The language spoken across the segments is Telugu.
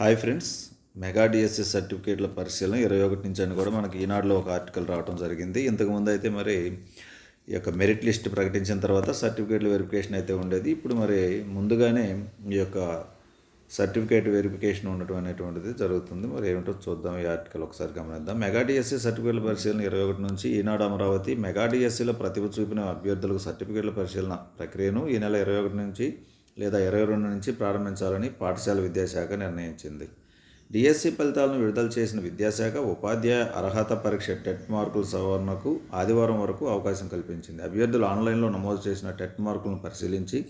హాయ్ ఫ్రెండ్స్ మెగా డిఎస్ఎస్ సర్టిఫికేట్ల పరిశీలన ఇరవై ఒకటి నుంచి అని కూడా మనకి ఈనాడులో ఒక ఆర్టికల్ రావడం జరిగింది. ఇంతకుముందు అయితే మరి ఈ యొక్క మెరిట్ లిస్ట్ ప్రకటించిన తర్వాత సర్టిఫికేట్ల వెరిఫికేషన్ అయితే ఉండేది. ఇప్పుడు మరి ముందుగానే ఈ యొక్క సర్టిఫికేట్ వెరిఫికేషన్ ఉండటం అనేటువంటిది జరుగుతుంది. మరి ఏమిటో చూద్దాం ఈ ఆర్టికల్ ఒకసారి గమనిద్దాం. మెగా డిఎస్సీ సర్టిఫికేట్ల పరిశీలన ఇరవై ఒకటి నుంచి ఈనాడు అమరావతి మెగా డిఎస్సీలో ప్రతిభ చూపిన అభ్యర్థులకు సర్టిఫికేట్ల పరిశీలన ప్రక్రియను ఈ నెల ఇరవై ఒకటి నుంచి లేదా ఇరవై రెండు నుంచి ప్రారంభించాలని పాఠశాల విద్యాశాఖ నిర్ణయించింది. డిఎస్సి ఫలితాలను విడుదల చేసిన విద్యాశాఖ ఉపాధ్యాయ అర్హత పరీక్ష టెట్ మార్కుల సవరణకు ఆదివారం వరకు అవకాశం కల్పించింది. అభ్యర్థులు ఆన్లైన్లో నమోదు చేసిన టెట్ మార్కులను పరిశీలించి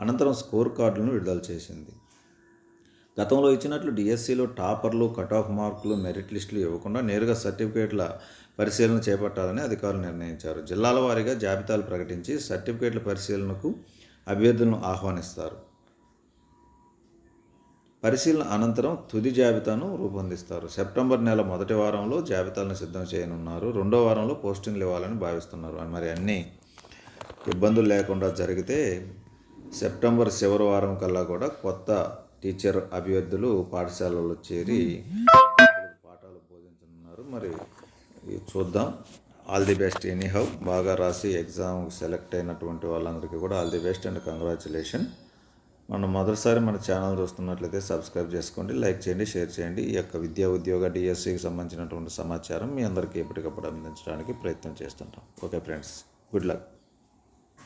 అనంతరం స్కోర్ కార్డులను విడుదల చేసింది. గతంలో ఇచ్చినట్లు డిఎస్సిలో టాపర్లు కట్ ఆఫ్ మార్కులు మెరిట్ లిస్టులు ఇవ్వకుండా నేరుగా సర్టిఫికేట్ల పరిశీలన చేపట్టాలని అధికారులు నిర్ణయించారు. జిల్లాల వారీగా జాబితాలు ప్రకటించి సర్టిఫికేట్ల పరిశీలనకు అభ్యర్థులను ఆహ్వానిస్తారు. పరిశీలన అనంతరం తుది జాబితాను రూపొందిస్తారు. సెప్టెంబర్ నెల మొదటి వారంలో జాబితాలను సిద్ధం చేయనున్నారు. రెండో వారంలో పోస్టింగ్లు ఇవ్వాలని భావిస్తున్నారు. మరి అన్నీ ఇబ్బందులు లేకుండా జరిగితే సెప్టెంబర్ చివరి వారం కల్లా కూడా కొత్త టీచర్ అభ్యర్థులు పాఠశాలలో చేరి పాఠాలు బోధించనున్నారు. మరి ఇది చూద్దాం. All the best. Any how బాగా రాసి ఎగ్జామ్ సెలెక్ట్ అయినటువంటి వాళ్ళందరికీ కూడా all the best and congratulation మనం మొదటిసారి మన ఛానల్ చూస్తున్నట్లయితే సబ్స్క్రైబ్ చేసుకోండి లైక్ చేయండి షేర్ చేయండి. ఈ యొక్క విద్యా ఉద్యోగ డిఎస్సికి సంబంధించినటువంటి సమాచారం మీ అందరికీ ఎప్పటికప్పుడు అందించడానికి ప్రయత్నం చేస్తుంటాం. Okay friends good luck